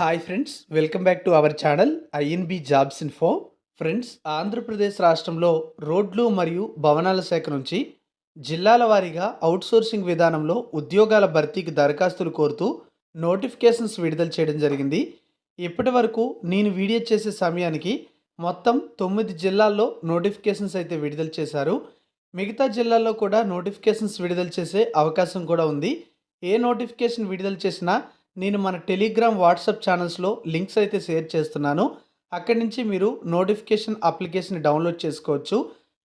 Hi friends welcome back to our channel INB jobs info friends Andhra Pradesh రాష్ట్రంలో రోడ్లు మరియు భవనాల శాఖ నుంచి జిల్లాల వారీగా అవుట్సోర్సింగ్ విధానంలో ఉద్యోగాల భర్తీకి దరఖాస్తులు కోరుతూ నోటిఫికేషన్స్ విడుదల చేయడం జరిగింది. ఇప్పటి వరకు నేను వీడియో చేసే సమయానికి మొత్తం తొమ్మిది జిల్లాల్లో నోటిఫికేషన్స్ అయితే విడుదల చేశారు. మిగతా జిల్లాల్లో కూడా నోటిఫికేషన్స్ విడుదల చేసే అవకాశం కూడా ఉంది. ఏ నోటిఫికేషన్ విడుదల చేసినా నేను మన టెలిగ్రామ్ వాట్సాప్ ఛానల్స్లో లింక్స్ అయితే షేర్ చేస్తున్నాను. అక్కడి నుంచి మీరు నోటిఫికేషన్ అప్లికేషన్ డౌన్లోడ్ చేసుకోవచ్చు.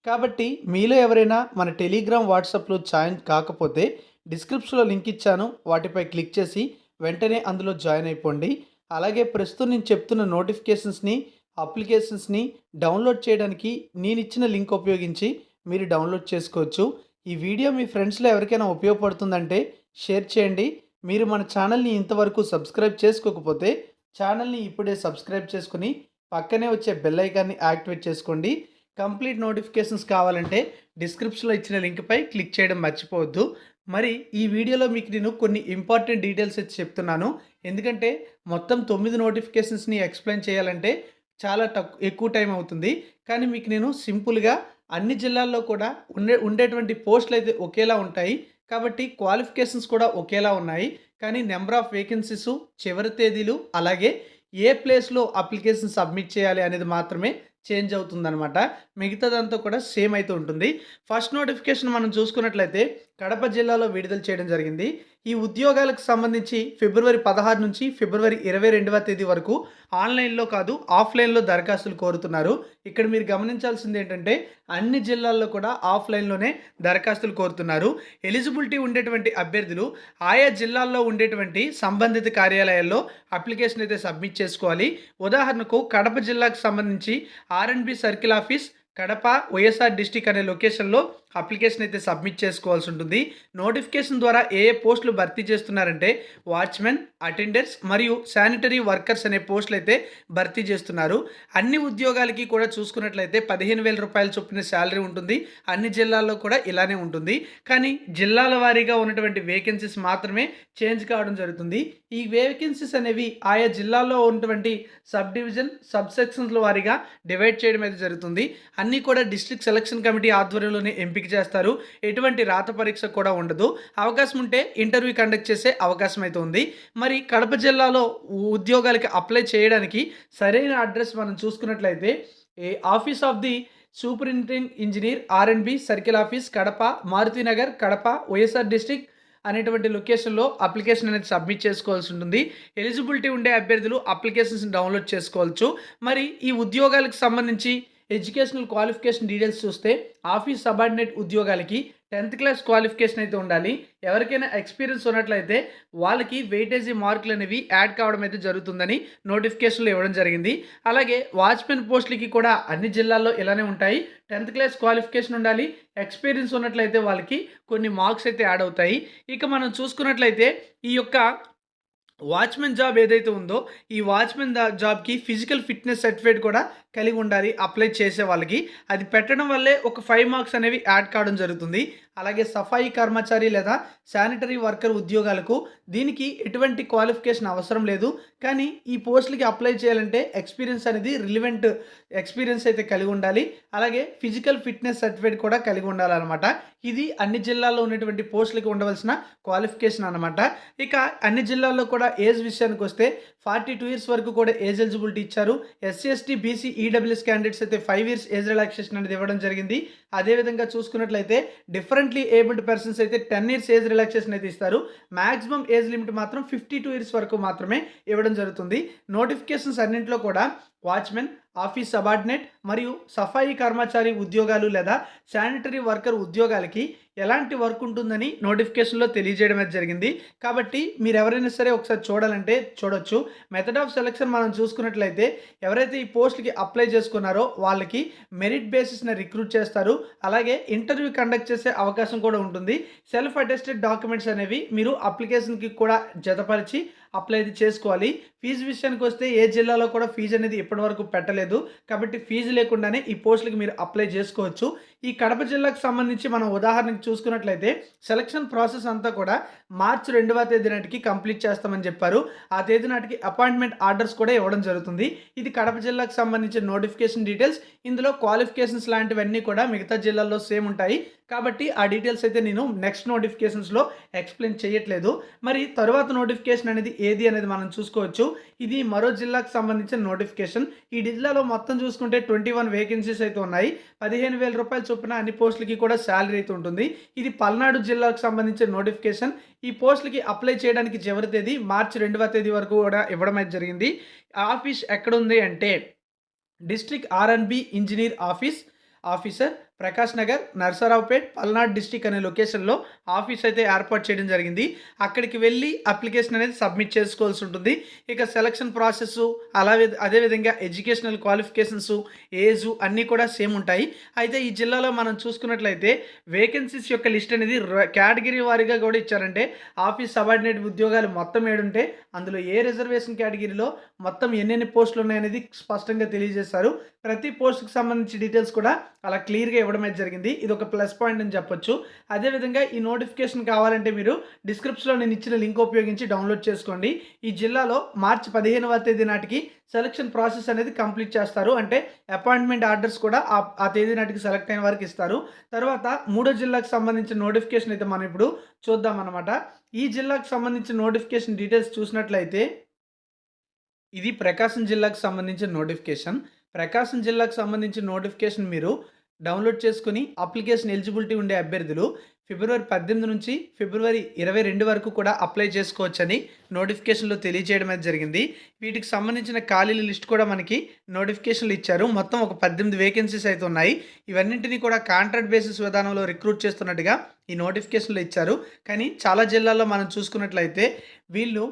కాబట్టి మీలో ఎవరైనా మన టెలిగ్రామ్ వాట్సాప్లో జాయిన్ కాకపోతే డిస్క్రిప్షన్లో లింక్ ఇచ్చాను. వాటిపై క్లిక్ చేసి వెంటనే అందులో జాయిన్ అయిపోండి. అలాగే ప్రస్తుతం నేను చెప్తున్న నోటిఫికేషన్స్ని అప్లికేషన్స్ని డౌన్లోడ్ చేయడానికి నేను ఇచ్చిన లింక్ ఉపయోగించి మీరు డౌన్లోడ్ చేసుకోవచ్చు. ఈ వీడియో మీ ఫ్రెండ్స్లో ఎవరికైనా ఉపయోగపడుతుందంటే షేర్ చేయండి. మీరు మన ఛానల్ని ఇంతవరకు సబ్స్క్రైబ్ చేసుకోకపోతే ఛానల్ని ఇప్పుడే సబ్స్క్రైబ్ చేసుకుని పక్కనే వచ్చే బెల్ ఐకాన్ని యాక్టివేట్ చేసుకోండి. కంప్లీట్ నోటిఫికేషన్స్ కావాలంటే డిస్క్రిప్షన్లో ఇచ్చిన లింక్పై క్లిక్ చేయడం మర్చిపోవద్దు. మరి ఈ వీడియోలో మీకు నేను కొన్ని ఇంపార్టెంట్ డీటెయిల్స్ అయితే చెప్తున్నాను. ఎందుకంటే మొత్తం తొమ్మిది నోటిఫికేషన్స్ని ఎక్స్ప్లెయిన్ చేయాలంటే చాలా తక్కు ఎక్కువ టైం అవుతుంది. కానీ మీకు నేను సింపుల్గా అన్ని జిల్లాల్లో కూడా ఉండే ఉండేటువంటి పోస్టులు అయితే ఒకేలా ఉంటాయి. కాబట్టి క్వాలిఫికేషన్స్ కూడా ఒకేలా ఉన్నాయి. కానీ నెంబర్ ఆఫ్ వేకెన్సీస్ చివరి తేదీలు అలాగే ఏ ప్లేస్లో అప్లికేషన్ సబ్మిట్ చేయాలి అనేది మాత్రమే చేంజ్ అవుతుందన్నమాట. మిగతాదంతా కూడా సేమ్ అయితే ఉంటుంది. ఫస్ట్ నోటిఫికేషన్ మనం చూసుకున్నట్లయితే కడప జిల్లాలో విడుదల చేయడం జరిగింది. ఈ ఉద్యోగాలకు సంబంధించి ఫిబ్రవరి పదహారు నుంచి ఫిబ్రవరి ఇరవై రెండవ తేదీ వరకు ఆన్లైన్లో కాదు ఆఫ్లైన్లో దరఖాస్తులు కోరుతున్నారు. ఇక్కడ మీరు గమనించాల్సింది ఏంటంటే అన్ని జిల్లాల్లో కూడా ఆఫ్లైన్లోనే దరఖాస్తులు కోరుతున్నారు. ఎలిజిబిలిటీ ఉండేటువంటి అభ్యర్థులు ఆయా జిల్లాల్లో ఉండేటువంటి సంబంధిత కార్యాలయాల్లో అప్లికేషన్ అయితే సబ్మిట్ చేసుకోవాలి. ఉదాహరణకు కడప జిల్లాకు సంబంధించి RNB circle office Kadapa YSR district అనే లొకేషన్లో అప్లికేషన్ అయితే సబ్మిట్ చేసుకోవాల్సి ఉంటుంది. నోటిఫికేషన్ ద్వారా ఏ ఏ పోస్టులు భర్తీ చేస్తున్నారంటే వాచ్మెన్ అటెండర్స్ మరియు శానిటరీ వర్కర్స్ అనే పోస్టులు అయితే భర్తీ చేస్తున్నారు. అన్ని ఉద్యోగాలకి కూడా చూసుకున్నట్లయితే పదిహేను వేల రూపాయల చొప్పున శాలరీ ఉంటుంది. అన్ని జిల్లాల్లో కూడా ఇలానే ఉంటుంది. కానీ జిల్లాల వారీగా ఉన్నటువంటి వేకెన్సీస్ మాత్రమే చేంజ్ కావడం జరుగుతుంది. ఈ వేకెన్సీస్ అనేవి ఆయా జిల్లాల్లో ఉన్నటువంటి సబ్ డివిజన్ సబ్ సెక్షన్స్ల వారీగా డివైడ్ చేయడం అయితే జరుగుతుంది. అన్నీ కూడా డిస్ట్రిక్ట్ సెలక్షన్ కమిటీ ఆధ్వర్యంలోనే ఎంపిక చేస్తారు. ఎటువంటి రాత పరీక్ష కూడా ఉండదు. అవకాశం ఉంటే ఇంటర్వ్యూ కండక్ట్ చేసే అవకాశం అయితే ఉంది. మరి కడప జిల్లాలో ఉద్యోగాలకి అప్లై చేయడానికి సరైన అడ్రస్ మనం చూసుకున్నట్లయితే ఏ office of the superintendent engineer R and B circle office Kadapa Marutinagar Kadapa YSR district అనేటువంటి లొకేషన్లో అప్లికేషన్ అనేది సబ్మిట్ చేసుకోవాల్సి ఉంటుంది. ఎలిజిబిలిటీ ఉండే అభ్యర్థులు అప్లికేషన్స్ డౌన్లోడ్ చేసుకోవచ్చు. మరి ఈ ఉద్యోగాలకు సంబంధించి ఎడ్యుకేషనల్ క్వాలిఫికేషన్ డీటెయిల్స్ చూస్తే ఆఫీస్ సబార్డినేట్ ఉద్యోగాలకి టెన్త్ క్లాస్ క్వాలిఫికేషన్ అయితే ఉండాలి. ఎవరికైనా ఎక్స్పీరియన్స్ ఉన్నట్లయితే వాళ్ళకి వెయిటేజీ మార్కులు అనేవి యాడ్ కావడం అయితే జరుగుతుందని నోటిఫికేషన్లు ఇవ్వడం జరిగింది. అలాగే వాచ్మెన్ పోస్టులకి కూడా అన్ని జిల్లాల్లో ఇలానే ఉంటాయి. టెన్త్ క్లాస్ క్వాలిఫికేషన్ ఉండాలి. ఎక్స్పీరియన్స్ ఉన్నట్లయితే వాళ్ళకి కొన్ని మార్క్స్ అయితే యాడ్ అవుతాయి. ఇక మనం చూసుకున్నట్లయితే ఈ యొక్క వాచ్మెన్ జాబ్ ఏదైతే ఉందో ఈ వాచ్మెన్ జాబ్కి ఫిజికల్ ఫిట్నెస్ సర్టిఫికేట్ కూడా కలిగి ఉండాలి అప్లై చేసే వాళ్ళకి. అది పెట్టడం వల్లే ఒక ఫైవ్ మార్క్స్ అనేవి యాడ్ కావడం జరుగుతుంది. అలాగే సఫాయి కర్మచారి లేదా శానిటరీ వర్కర్ ఉద్యోగాలకు దీనికి ఎటువంటి క్వాలిఫికేషన్ అవసరం లేదు. కానీ ఈ పోస్టులకి అప్లై చేయాలంటే ఎక్స్పీరియన్స్ అనేది రిలివెంట్ ఎక్స్పీరియన్స్ అయితే కలిగి ఉండాలి. అలాగే ఫిజికల్ ఫిట్నెస్ సర్టిఫికేట్ కూడా కలిగి ఉండాలన్నమాట. ఇది అన్ని జిల్లాల్లో ఉన్నటువంటి పోస్టులకి ఉండవలసిన క్వాలిఫికేషన్ అనమాట ఇక అన్ని జిల్లాల్లో కూడా ఏజ్ విషయానికి వస్తే ఫార్టీ టూ ఇయర్స్ వరకు కూడా ఏజ్ ఎలిజిబిలిటీ ఇచ్చారు. SC ST BC EWS candidates అయితే ఫైవ్ ఇయర్స్ ఏజ్ రిలాక్సేషన్ అనేది ఇవ్వడం జరిగింది. అదేవిధంగా చూసుకున్నట్లయితే డిఫరెంట్లీ ఏబుల్డ్ పర్సన్స్ అయితే టెన్ ఇయర్స్ ఏజ్ రిలాక్సేషన్ అయితే ఇస్తారు. మాక్సిమం ఏజ్ లిమిట్ మాత్రం ఫిఫ్టీ టూ ఇయర్స్ వరకు మాత్రమే ఇవ్వడం జరుగుతుంది. నోటిఫికేషన్స్ అన్నింటిలో కూడా వాచ్మెన్ ఆఫీస్ సబార్డినేట్ మరియు సఫాయి కర్మచారి ఉద్యోగాలు లేదా శానిటరీ వర్కర్ ఉద్యోగాలకి ఎలాంటి వర్క్ ఉంటుందని నోటిఫికేషన్లో తెలియజేయడం అయితే జరిగింది. కాబట్టి మీరు ఎవరైనా సరే ఒకసారి చూడాలంటే చూడొచ్చు. మెథడ్ ఆఫ్ సెలెక్షన్ మనం చూసుకున్నట్లయితే ఎవరైతే ఈ పోస్ట్కి అప్లై చేసుకున్నారో వాళ్ళకి మెరిట్ బేసిస్ని రిక్రూట్ చేస్తారు. అలాగే ఇంటర్వ్యూ కండక్ట్ చేసే అవకాశం కూడా ఉంటుంది. సెల్ఫ్ అటెస్టెడ్ డాక్యుమెంట్స్ అనేవి మీరు అప్లికేషన్కి కూడా జతపరిచి అప్లై అయితే చేసుకోవాలి. ఫీజు విషయానికి వస్తే ఏ జిల్లాలో కూడా ఫీజు అనేది ఇప్పటివరకు పెట్టలేదు. కాబట్టి ఫీజు లేకుండానే ఈ పోస్టులకి మీరు అప్లై చేసుకోవచ్చు. ఈ కడప జిల్లాకు సంబంధించి మనం ఉదాహరణకు చూసుకున్నట్లయితే సెలక్షన్ ప్రాసెస్ అంతా కూడా మార్చి రెండవ తేదీ నాటికి కంప్లీట్ చేస్తామని చెప్పారు. ఆ తేదీ నాటికి అపాయింట్మెంట్ ఆర్డర్స్ కూడా ఇవ్వడం జరుగుతుంది. ఇది కడప జిల్లాకు సంబంధించిన నోటిఫికేషన్ డీటెయిల్స్. ఇందులో క్వాలిఫికేషన్స్ లాంటివన్నీ కూడా మిగతా జిల్లాల్లో సేమ్ ఉంటాయి. కాబట్టి ఆ డీటెయిల్స్ అయితే నేను నెక్స్ట్ నోటిఫికేషన్స్లో ఎక్స్ప్లెయిన్ చేయట్లేదు. మరి తరువాత నోటిఫికేషన్ అనేది ఏది అనేది మనం చూసుకోవచ్చు. ఇది మరో జిల్లాకు సంబంధించిన నోటిఫికేషన్ ఈ జిల్లాలో మొత్తం చూసుకుంటే ట్వంటీ వన్ వేకెన్సీస్ అయితే ఉన్నాయి. పదిహేను వేల రూపాయలు చొప్పున అన్ని పోస్టులకి కూడా శాలరీ అయితే ఉంటుంది. ఇది పల్నాడు జిల్లాకు సంబంధించిన నోటిఫికేషన్ ఈ పోస్టులకి అప్లై చేయడానికి చివరి తేదీ మార్చి రెండవ తేదీ వరకు కూడా ఇవ్వడం అయితే జరిగింది. ఆఫీస్ ఎక్కడుంది అంటే district RNB engineer office officer Prakash Nagar Narasaraopet Palnadu district అనే లొకేషన్లో ఆఫీస్ అయితే ఏర్పాటు చేయడం జరిగింది. అక్కడికి వెళ్ళి అప్లికేషన్ అనేది సబ్మిట్ చేసుకోవాల్సి ఉంటుంది. ఇక సెలక్షన్ ప్రాసెస్ అలాగే అదేవిధంగా ఎడ్యుకేషనల్ క్వాలిఫికేషన్స్ ఏజ్ అన్నీ కూడా సేమ్ ఉంటాయి. అయితే ఈ జిల్లాలో మనం చూసుకున్నట్లయితే వేకెన్సీస్ యొక్క లిస్ట్ అనేది కేటగిరీ వారీగా కూడా ఇచ్చారంటే ఆఫీస్ సబార్డినేట్ ఉద్యోగాలు మొత్తం ఏడుంటే అందులో ఏ రిజర్వేషన్ కేటగిరీలో మొత్తం ఎన్నెన్ని పోస్టులు ఉన్నాయనేది స్పష్టంగా తెలియజేశారు. ప్రతి పోస్ట్కి సంబంధించి డీటెయిల్స్ కూడా అలా క్లియర్గా ఇవ్వడం అయితే జరిగింది. ఇది ఒక ప్లస్ పాయింట్ అని చెప్పొచ్చు. అదేవిధంగా ఈ నోటిఫికేషన్ కావాలంటే మీరు డిస్క్రిప్షన్లో నేను ఇచ్చిన లింక్ ఉపయోగించి డౌన్లోడ్ చేసుకోండి. ఈ జిల్లాలో మార్చి పదిహేనవ తేదీ నాటికి సెలక్షన్ ప్రాసెస్ అనేది కంప్లీట్ చేస్తారు. అంటే అపాయింట్మెంట్ ఆర్డర్స్ కూడా ఆ ఆ తేదీ నాటికి సెలెక్ట్ అయిన వారికి ఇస్తారు. తర్వాత మూడో జిల్లాకు సంబంధించిన నోటిఫికేషన్ అయితే మనం ఇప్పుడు చూద్దాం అనమాట ఈ జిల్లాకు సంబంధించిన నోటిఫికేషన్ డీటెయిల్స్ చూసినట్లయితే ఇది ప్రకాశం జిల్లాకు సంబంధించిన నోటిఫికేషన్. ప్రకాశం జిల్లాకు సంబంధించిన నోటిఫికేషన్ మీరు డౌన్లోడ్ చేసుకుని అప్లికేషన్ ఎలిజిబిలిటీ ఉండే అభ్యర్థులు ఫిబ్రవరి పద్దెనిమిది నుంచి ఫిబ్రవరి ఇరవై రెండు వరకు కూడా అప్లై చేసుకోవచ్చని నోటిఫికేషన్లో తెలియజేయడం అనేది జరిగింది. వీటికి సంబంధించిన ఖాళీల లిస్ట్ కూడా మనకి నోటిఫికేషన్లు ఇచ్చారు. మొత్తం ఒక పద్దెనిమిది వేకెన్సీస్ అయితే ఉన్నాయి. ఇవన్నింటినీ కూడా కాంట్రాక్ట్ బేసిస్ విధానంలో రిక్రూట్ చేస్తున్నట్టుగా ఈ నోటిఫికేషన్లో ఇచ్చారు. కానీ చాలా జిల్లాల్లో మనం చూసుకున్నట్లయితే వీళ్ళు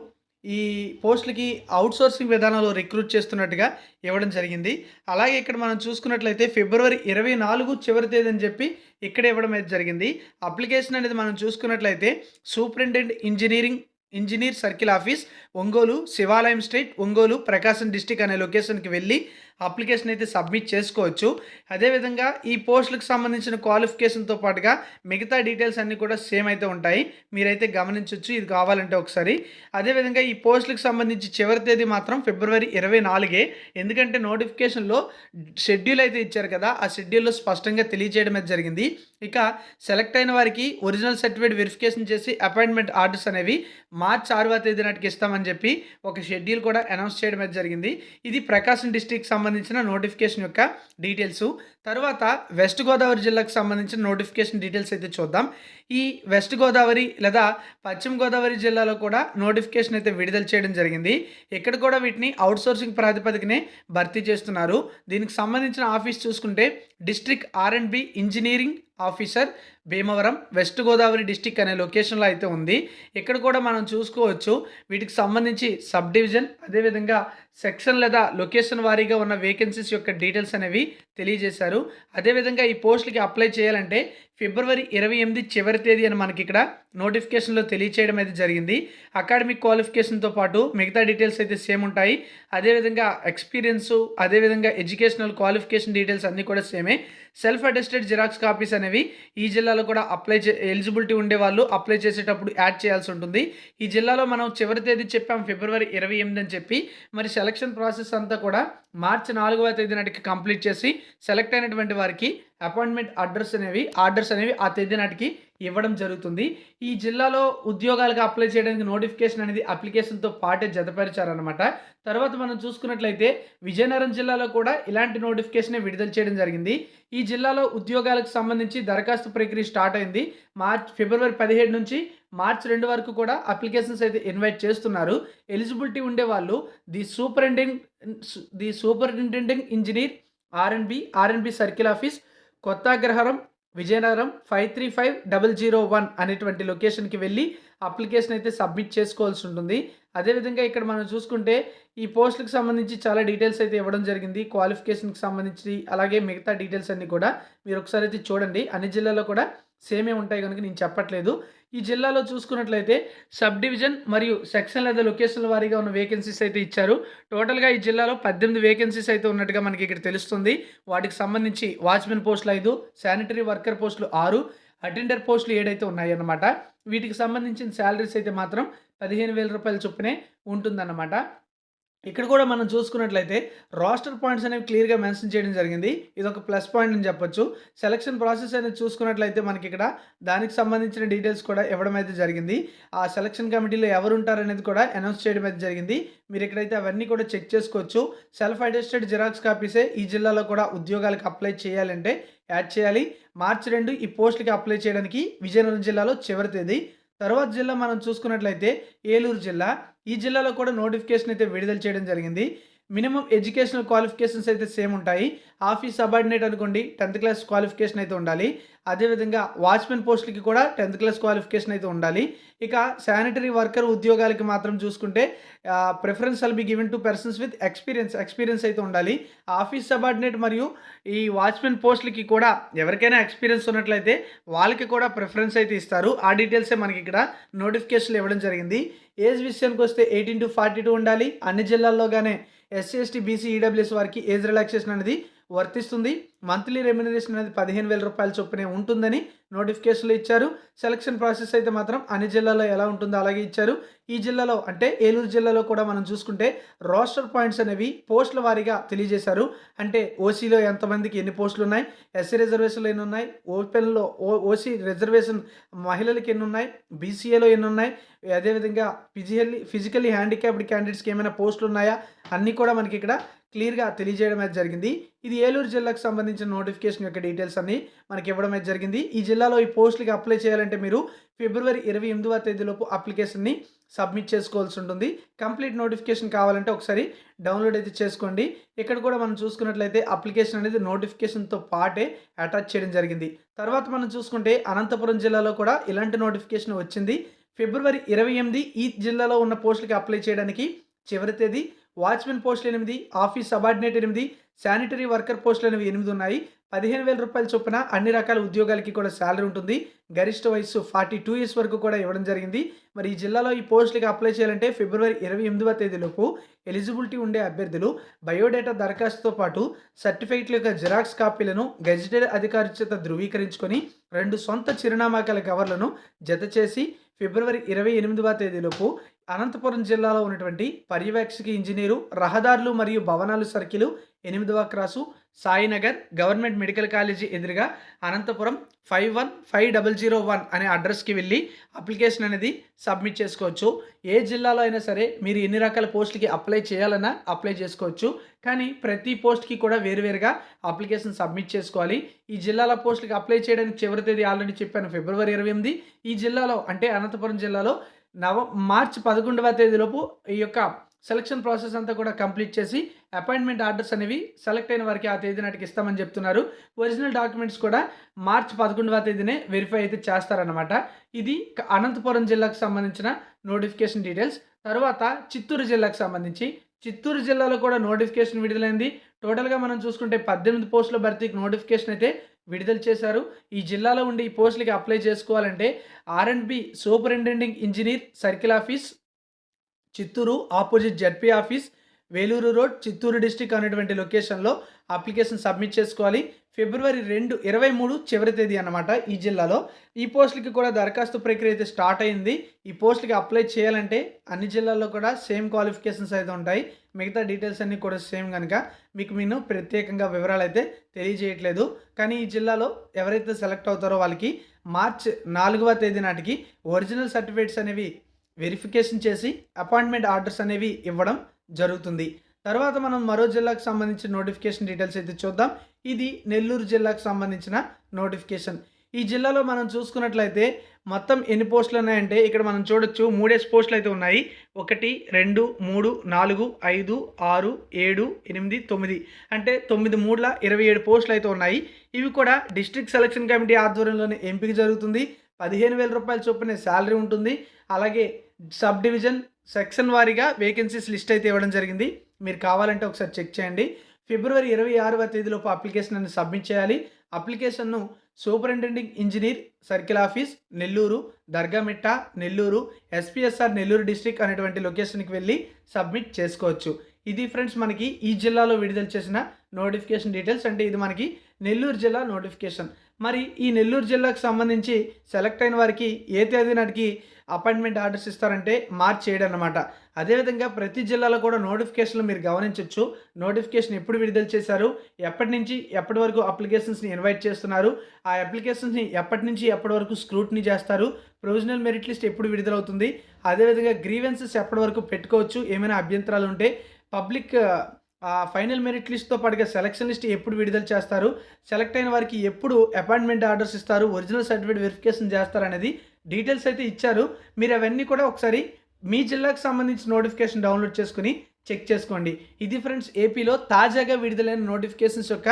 ఈ పోస్టులకి అవుట్సోర్సింగ్ విధానంలో రిక్రూట్ చేస్తున్నట్టుగా ఇవ్వడం జరిగింది. అలాగే ఇక్కడ మనం చూసుకున్నట్లయితే ఫిబ్రవరి ఇరవై నాలుగు చివరి తేదీ అని చెప్పి ఇక్కడ ఇవ్వడం అయితే జరిగింది. అప్లికేషన్ అనేది మనం చూసుకున్నట్లయితే superintendent engineering engineer circle office Ongole Sivalayam street Ongole ప్రకాశం డిస్టిక్ అనే లొకేషన్కి వెళ్ళి అప్లికేషన్ అయితే సబ్మిట్ చేసుకోవచ్చు. అదేవిధంగా ఈ పోస్టులకు సంబంధించిన క్వాలిఫికేషన్తో పాటుగా మిగతా డీటెయిల్స్ అన్నీ కూడా సేమ్ అయితే ఉంటాయి. మీరైతే గమనించవచ్చు ఇది కావాలంటే ఒకసారి. అదేవిధంగా ఈ పోస్టులకు సంబంధించి చివరి తేదీ మాత్రం ఫిబ్రవరి ఇరవై నాలుగే. ఎందుకంటే నోటిఫికేషన్లో షెడ్యూల్ అయితే ఇచ్చారు కదా ఆ షెడ్యూల్లో స్పష్టంగా తెలియజేయడం అయితే జరిగింది. ఇక సెలెక్ట్ అయిన వారికి ఒరిజినల్ సర్టిఫికేట్ వెరిఫికేషన్ చేసి అపాయింట్మెంట్ ఆర్డర్స్ అనేవి మార్చ్ ఆరవ తేదీ నాటికి ఇస్తామని చెప్పి ఒక షెడ్యూల్ కూడా అనౌన్స్ చేయడం అయితే జరిగింది. ఇది ప్రకాశం డిస్టిక్ సంబంధించిన నోటిఫికేషన్ యొక్క డీటెయిల్స్ తర్వాత వెస్ట్ గోదావరి జిల్లాకు సంబంధించిన నోటిఫికేషన్ డీటెయిల్స్ అయితే చూద్దాం. ఈ వెస్ట్ గోదావరి లేదా పశ్చిమ గోదావరి జిల్లాలో కూడా నోటిఫికేషన్ అయితే విడుదల చేయడం జరిగింది. ఇక్కడ కూడా వీటిని అవుట్సోర్సింగ్ ప్రాతిపదికనే భర్తీ చేస్తున్నారు. దీనికి సంబంధించిన ఆఫీస్ చూసుకుంటే district R and B engineering officer Bhimavaram West Godavari district అనే లొకేషన్లో అయితే ఉంది. ఇక్కడ కూడా మనం చూసుకోవచ్చు వీటికి సంబంధించి సబ్ డివిజన్ అదేవిధంగా సెక్షన్ లేదా లొకేషన్ వారీగా ఉన్న వేకెన్సీస్ యొక్క డీటెయిల్స్ అనేవి తెలియజేశారు. అదేవిధంగా ఈ పోస్టులకి అప్లై చేయాలంటే ఫిబ్రవరి ఇరవై ఎనిమిది చివరి తేదీ అని మనకి ఇక్కడ నోటిఫికేషన్లో తెలియచేయడం అయితే జరిగింది. అకాడమిక్ క్వాలిఫికేషన్తో పాటు మిగతా డీటెయిల్స్ అయితే సేమ్ ఉంటాయి. అదేవిధంగా ఎక్స్పీరియన్సు అదేవిధంగా ఎడ్యుకేషనల్ క్వాలిఫికేషన్ డీటెయిల్స్ అన్నీ కూడా సేమే సెల్ఫ్ అటెస్టెడ్ జిరాక్స్ కాపీస్ అనేవి ఈ జిల్లాలో కూడా అప్లై చే ఎలిజిబిలిటీ ఉండే వాళ్ళు అప్లై చేసేటప్పుడు యాడ్ చేయాల్సి ఉంటుంది. ఈ జిల్లాలో మనం చివరి తేదీ చెప్పాం ఫిబ్రవరి ఇరవై ఎనిమిది అని చెప్పి. మరి సెలక్షన్ ప్రాసెస్ అంతా కూడా మార్చి నాలుగవ తేదీ నాటికి కంప్లీట్ చేసి సెలెక్ట్ అయినటువంటి వారికి అపాయింట్మెంట్ అడ్రస్ అనేవి ఆర్డర్స్ అనేవి ఆ తేదీ నాటికి ఇవ్వడం జరుగుతుంది. ఈ జిల్లాలో ఉద్యోగాలకు అప్లై చేయడానికి నోటిఫికేషన్ అనేది అప్లికేషన్తో పాటే జతపరిచారనమాట తర్వాత మనం చూసుకున్నట్లయితే విజయనగరం జిల్లాలో కూడా ఇలాంటి నోటిఫికేషనే విడుదల చేయడం జరిగింది. ఈ జిల్లాలో ఉద్యోగాలకు సంబంధించి దరఖాస్తు ప్రక్రియ స్టార్ట్ అయింది. మార్చ్ ఫిబ్రవరి పదిహేడు నుంచి మార్చ్ రెండు వరకు కూడా అప్లికేషన్స్ అయితే ఇన్వైట్ చేస్తున్నారు. ఎలిజిబిలిటీ ఉండే వాళ్ళు the superintendent the superintendent engineer RNB RNB circle office Kotha Agraharam Vizianagaram five three five double zero one అనేటువంటి లొకేషన్కి వెళ్ళి అప్లికేషన్ అయితే సబ్మిట్ చేసుకోవాల్సి ఉంటుంది. అదేవిధంగా ఇక్కడ మనం చూసుకుంటే ఈ పోస్టులకు సంబంధించి చాలా డీటెయిల్స్ అయితే ఇవ్వడం జరిగింది. క్వాలిఫికేషన్కి సంబంధించి అలాగే మిగతా డీటెయిల్స్ అన్నీ కూడా మీరు ఒకసారి అయితే చూడండి. అన్ని జిల్లాలో కూడా సేమే ఉంటాయి కనుక నేను చెప్పట్లేదు. ఈ జిల్లాలో చూసుకున్నట్లయితే సబ్ డివిజన్ మరియు సెక్షన్ లేదా లొకేషన్ల వారీగా ఉన్న వేకెన్సీస్ అయితే ఇచ్చారు. టోటల్గా ఈ జిల్లాలో పద్దెనిమిది వేకెన్సీస్ అయితే ఉన్నట్టుగా మనకి ఇక్కడ తెలుస్తుంది. వాటికి సంబంధించి వాచ్మెన్ పోస్టులు ఐదు శానిటరీ వర్కర్ పోస్టులు ఆరు అటెండర్ పోస్టులు ఏడైతే ఉన్నాయన్నమాట. వీటికి సంబంధించిన శాలరీస్ అయితే మాత్రం పదిహేను వేల రూపాయల చొప్పునే ఉంటుందన్నమాట. ఇక్కడ కూడా మనం చూసుకున్నట్లయితే రాస్టర్ పాయింట్స్ అనేవి క్లియర్గా మెన్షన్ చేయడం జరిగింది. ఇది ఒక ప్లస్ పాయింట్ అని చెప్పొచ్చు. సెలక్షన్ ప్రాసెస్ అనేది చూసుకున్నట్లయితే మనకి ఇక్కడ దానికి సంబంధించిన డీటెయిల్స్ కూడా ఇవ్వడం అయితే జరిగింది. ఆ సెలక్షన్ కమిటీలో ఎవరు ఉంటారనేది కూడా అనౌన్స్ చేయడం అయితే జరిగింది. మీరు ఇక్కడైతే అవన్నీ కూడా చెక్ చేసుకోవచ్చు. సెల్ఫ్ అటెస్టెడ్ జిరాక్స్ కాపీసే ఈ జిల్లాలో కూడా ఉద్యోగాలకు అప్లై చేయాలంటే యాడ్ చేయాలి. మార్చి రెండు ఈ పోస్టులకి అప్లై చేయడానికి విజయనగరం జిల్లాలో చివరి తేదీ. తర్వాత జిల్లా మనం చూసుకున్నట్లయితే ఏలూరు జిల్లా. ఈ జిల్లాలో కూడా నోటిఫికేషన్ అయితే విడుదల చేయడం జరిగింది. మినిమం ఎడ్యుకేషనల్ క్వాలిఫికేషన్స్ అయితే సేమ్ ఉంటాయి. ఆఫీస్ సబార్డినేట్ అనుకోండి టెన్త్ క్లాస్ క్వాలిఫికేషన్ అయితే ఉండాలి. అదేవిధంగా వాచ్మెన్ పోస్టులకి కూడా టెన్త్ క్లాస్ క్వాలిఫికేషన్ అయితే ఉండాలి. ఇక శానిటరీ వర్కర్ ఉద్యోగాలకి మాత్రం చూసుకుంటే preference shall be given to persons with experience experience అయితే ఉండాలి. ఆఫీస్ సబార్డినేట్ మరియు ఈ వాచ్మెన్ పోస్టులకి కూడా ఎవరికైనా ఎక్స్పీరియన్స్ ఉన్నట్లయితే వాళ్ళకి కూడా ప్రిఫరెన్స్ అయితే ఇస్తారు. ఆ డీటెయిల్సే మనకి ఇక్కడ నోటిఫికేషన్లు ఇవ్వడం జరిగింది. ఏజ్ విషయానికి వస్తే ఎయిటీన్ టు ఫార్టీ టూ ఉండాలి. అన్ని జిల్లాల్లోగానే ఎస్సీ ఎస్టీ బీసీ ఈడబ్ల్యూఎస్ వారికి ఏజ్ రిలాక్సేషన్ అనేది వర్తిస్తుంది. మంత్లీ రెమ్యునరేషన్ అనేది పదిహేను వేల రూపాయల చొప్పునే ఉంటుందని నోటిఫికేషన్లు ఇచ్చారు. సెలక్షన్ ప్రాసెస్ అయితే మాత్రం అన్ని జిల్లాలో ఎలా ఉంటుందో అలాగే ఇచ్చారు. ఈ జిల్లాలో అంటే ఏలూరు జిల్లాలో కూడా మనం చూసుకుంటే రోస్టర్ పాయింట్స్ అనేవి పోస్టుల వారీగా తెలియజేశారు. అంటే ఓసీలో ఎంతమందికి ఎన్ని పోస్టులు ఉన్నాయి? ఎస్సీ రిజర్వేషన్లు ఎన్ని ఉన్నాయి? ఓపెన్లో ఓ ఓసీ రిజర్వేషన్ మహిళలకి ఎన్ని ఉన్నాయి? బీసీఏలో ఎన్ని ఉన్నాయి? అదేవిధంగా ఫిజికల్లీ ఫిజికల్లీ హ్యాండిక్యాప్డ్ క్యాండిడేట్స్కి ఏమైనా పోస్టులు ఉన్నాయా? అన్నీ కూడా మనకి ఇక్కడ క్లియర్గా తెలియజేయడం అయితే జరిగింది. ఇది ఏలూరు జిల్లాకు సంబంధించిన నోటిఫికేషన్ యొక్క డీటెయిల్స్ అన్ని మనకి ఇవ్వడం అయితే జరిగింది. ఈ జిల్లాలో ఈ పోస్టులకి అప్లై చేయాలంటే మీరు ఫిబ్రవరి ఇరవై ఎనిమిదవ తేదీలోపు అప్లికేషన్ని సబ్మిట్ చేసుకోవాల్సి ఉంటుంది. కంప్లీట్ నోటిఫికేషన్ కావాలంటే ఒకసారి డౌన్లోడ్ అయితే చేసుకోండి. ఇక్కడ కూడా మనం చూసుకున్నట్లయితే అప్లికేషన్ అనేది నోటిఫికేషన్తో పాటే అటాచ్ చేయడం జరిగింది. తర్వాత మనం చూసుకుంటే అనంతపురం జిల్లాలో కూడా ఇలాంటి నోటిఫికేషన్ వచ్చింది. ఫిబ్రవరి ఇరవై ఎనిమిది ఈ జిల్లాలో ఉన్న పోస్టులకి అప్లై చేయడానికి చివరి తేదీ వాచ్మెన్ పోస్టులు ఎనిమిది ఆఫీస్ సబార్డినేట్ ఎనిమిది శానిటరీ వర్కర్ పోస్టులు అనేవి ఎనిమిది ఉన్నాయి. పదిహేను వేల రూపాయల చొప్పున అన్ని రకాల ఉద్యోగాలకి కూడా శాలరీ ఉంటుంది. గరిష్ట వయసు ఫార్టీ టూ ఇయర్స్ వరకు కూడా ఇవ్వడం జరిగింది. మరి ఈ జిల్లాలో ఈ పోస్టులకి అప్లై చేయాలంటే ఫిబ్రవరి ఇరవై ఎనిమిదవ తేదీలోపు ఎలిజిబిలిటీ ఉండే అభ్యర్థులు బయోడేటా దరఖాస్తుతో పాటు సర్టిఫికేట్ల యొక్క జిరాక్స్ కాపీలను గెజిటెడ్ అధికారి చేత ధృవీకరించుకొని రెండు సొంత చిరునామా గల కవర్లను జత చేసి ఫిబ్రవరి ఇరవై ఎనిమిదవ తేదీలోపు అనంతపురం జిల్లాలో ఉన్నటువంటి పర్యవేక్షక ఇంజనీరు రహదారులు మరియు భవనాలు సర్కిలు ఎనిమిదవ cross Sainagar government medical college ఎదురుగా Anantapur five one five double zero one అనే అడ్రస్కి వెళ్ళి అప్లికేషన్ అనేది సబ్మిట్ చేసుకోవచ్చు. ఏ జిల్లాలో అయినా సరే మీరు ఎన్ని రకాల పోస్టులకి అప్లై చేయాలన్నా అప్లై చేసుకోవచ్చు. కానీ ప్రతి పోస్ట్కి కూడా వేరువేరుగా అప్లికేషన్ సబ్మిట్ చేసుకోవాలి. ఈ జిల్లాల పోస్టులకి అప్లై చేయడానికి చివరి తేదీ ఆల్రెడీ చెప్పాను ఫిబ్రవరి ఇరవై ఎనిమిది. ఈ జిల్లాలో అంటే అనంతపురం జిల్లాలో నవ మార్చి పదకొండవ తేదీలోపు ఈ యొక్క సెలక్షన్ ప్రాసెస్ అంతా కూడా కంప్లీట్ చేసి అపాయింట్మెంట్ ఆర్డర్స్ అనేవి సెలెక్ట్ అయిన వారికి ఆ తేదీ నాటికి ఇస్తామని చెప్తున్నారు. ఒరిజినల్ డాక్యుమెంట్స్ కూడా మార్చి పదకొండవ తేదీనే వెరిఫై అయితే చేస్తారనమాట ఇది అనంతపురం జిల్లాకు సంబంధించిన నోటిఫికేషన్ డీటెయిల్స్ తర్వాత చిత్తూరు జిల్లాకు సంబంధించి. చిత్తూరు జిల్లాలో కూడా నోటిఫికేషన్ విడుదలైంది. టోటల్గా మనం చూసుకుంటే పద్దెనిమిది పోస్టుల భర్తీకి నోటిఫికేషన్ అయితే విడుదల చేశారు. ఈ జిల్లాలో ఉండి ఈ పోస్టులకి అప్లై చేసుకోవాలంటే R and B superintending engineer circle office Chittoor opposite ZP office Vellore road Chittoor district అనేటువంటి లొకేషన్లో అప్లికేషన్ సబ్మిట్ చేసుకోవాలి. ఫిబ్రవరి రెండు ఇరవై మూడు చివరి తేదీ అనమాట ఈ జిల్లాలో. ఈ పోస్టులకి కూడా దరఖాస్తు ప్రక్రియ అయితే స్టార్ట్ అయింది. ఈ పోస్టులకి అప్లై చేయాలంటే అన్ని జిల్లాల్లో కూడా సేమ్ క్వాలిఫికేషన్స్ అయితే ఉంటాయి. మిగతా డీటెయిల్స్ అన్నీ కూడా సేమ్ కనుక మీకు నేను ప్రత్యేకంగా వివరాలు అయితే తెలియజేయట్లేదు. కానీ ఈ జిల్లాలో ఎవరైతే సెలెక్ట్ అవుతారో వాళ్ళకి మార్చ్ నాలుగవ తేదీ నాటికి ఒరిజినల్ సర్టిఫికేట్స్ అనేవి వెరిఫికేషన్ చేసి అపాయింట్మెంట్ ఆర్డర్స్ అనేవి ఇవ్వడం జరుగుతుంది. తర్వాత మనం మరో జిల్లాకు సంబంధించిన నోటిఫికేషన్ డీటెయిల్స్ అయితే చూద్దాం. ఇది నెల్లూరు జిల్లాకు సంబంధించిన నోటిఫికేషన్. ఈ జిల్లాలో మనం చూసుకున్నట్లయితే మొత్తం ఎన్ని పోస్టులు ఉన్నాయంటే ఇక్కడ మనం చూడొచ్చు. మూడేసి పోస్టులు అయితే ఉన్నాయి. ఒకటి రెండు మూడు నాలుగు ఐదు ఆరు ఏడు ఎనిమిది తొమ్మిది. అంటే తొమ్మిది మూడుల ఇరవై ఏడు పోస్టులు అయితే ఉన్నాయి. ఇవి కూడా డిస్ట్రిక్ట్ సెలక్షన్ కమిటీ ఆధ్వర్యంలోనే ఎంపిక జరుగుతుంది. పదిహేను వేల రూపాయల చొప్పున శాలరీ ఉంటుంది. అలాగే సబ్ డివిజన్ సెక్షన్ వారీగా వేకెన్సీస్ లిస్ట్ అయితే ఇవ్వడం జరిగింది. మీరు కావాలంటే ఒకసారి చెక్ చేయండి. ఫిబ్రవరి ఇరవై ఆరవ తేదీలోపు అప్లికేషన్ అని సబ్మిట్ చేయాలి. అప్లికేషన్ను superintending engineer circle office Nellore Dargamitta Nellore SPSR Nellore district అనేటువంటి లొకేషన్కి వెళ్ళి సబ్మిట్ చేసుకోవచ్చు. ఇది ఫ్రెండ్స్ మనకి ఈ జిల్లాలో విడుదల చేసిన నోటిఫికేషన్ డీటెయిల్స్. అంటే ఇది మనకి నెల్లూరు జిల్లా నోటిఫికేషన్. మరి ఈ నెల్లూరు జిల్లాకు సంబంధించి సెలెక్ట్ అయిన వారికి ఏ తేదీ నాటికి అపాయింట్మెంట్ ఆర్డర్స్ ఇస్తారంటే మార్చ్ ఏడు అనమాట అదేవిధంగా ప్రతి జిల్లాలో కూడా నోటిఫికేషన్లు మీరు గమనించవచ్చు నోటిఫికేషన్ ఎప్పుడు విడుదల చేశారు? ఎప్పటి నుంచి ఎప్పటి వరకు అప్లికేషన్స్ని ఇన్వైట్ చేస్తున్నారు? ఆ అప్లికేషన్స్ని ఎప్పటి నుంచి ఎప్పటి వరకు స్క్రూటినీ చేస్తారు? ప్రొవిజనల్ మెరిట్ లిస్ట్ ఎప్పుడు విడుదలవుతుంది? అదేవిధంగా గ్రీవెన్సెస్ ఎప్పటి వరకు పెట్టుకోవచ్చు? ఏమైనా అభ్యంతరాలు ఉంటే పబ్లిక్ ఫైనల్ మెరిట్ లిస్ట్తో పాటుగా సెలక్షన్ లిస్ట్ ఎప్పుడు విడుదల చేస్తారు? సెలెక్ట్ అయిన వారికి ఎప్పుడు అపాయింట్మెంట్ ఆర్డర్స్ ఇస్తారు? ఒరిజినల్ సర్టిఫికేట్ వెరిఫికేషన్ చేస్తారు అనేది డీటెయిల్స్ అయితే ఇచ్చారు. మీరు అవన్నీ కూడా ఒకసారి మీ జిల్లాకు సంబంధించిన నోటిఫికేషన్ డౌన్లోడ్ చేసుకుని చెక్ చేసుకోండి. ఇది ఫ్రెండ్స్ ఏపీలో తాజాగా విడుదలైన నోటిఫికేషన్స్ యొక్క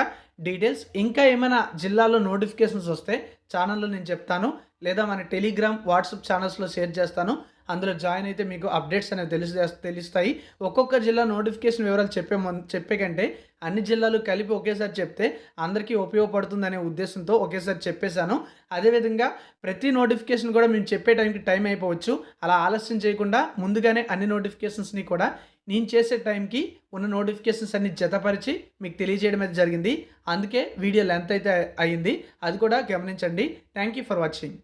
డీటెయిల్స్. ఇంకా ఏమైనా జిల్లాలో నోటిఫికేషన్స్ వస్తే ఛానల్లో నేను చెప్తాను. లేదా మన టెలిగ్రామ్ వాట్సాప్ ఛానల్స్లో షేర్ చేస్తాను. అందులో జాయిన్ అయితే మీకు అప్డేట్స్ అనేవి తెలిసి తెలుస్తాయి. ఒక్కొక్క జిల్లా నోటిఫికేషన్ వివరాలు చెప్పే చెప్పే కంటే అన్ని జిల్లాలు కలిపి ఒకేసారి చెప్తే అందరికీ ఉపయోగపడుతుందనే ఉద్దేశంతో ఒకేసారి చెప్పేశాను. అదేవిధంగా ప్రతి నోటిఫికేషన్ కూడా మేము చెప్పే టైంకి టైం అయిపోవచ్చు. అలా ఆలస్యం చేయకుండా ముందుగానే అన్ని నోటిఫికేషన్స్ని కూడా నేను చేసే టైంకి ఉన్న నోటిఫికేషన్స్ అన్ని జతపరిచి మీకు తెలియజేయడం అయితే జరిగింది. అందుకే వీడియో లెంత్ అయితే అయ్యింది అది కూడా గమనించండి. Thank you for watching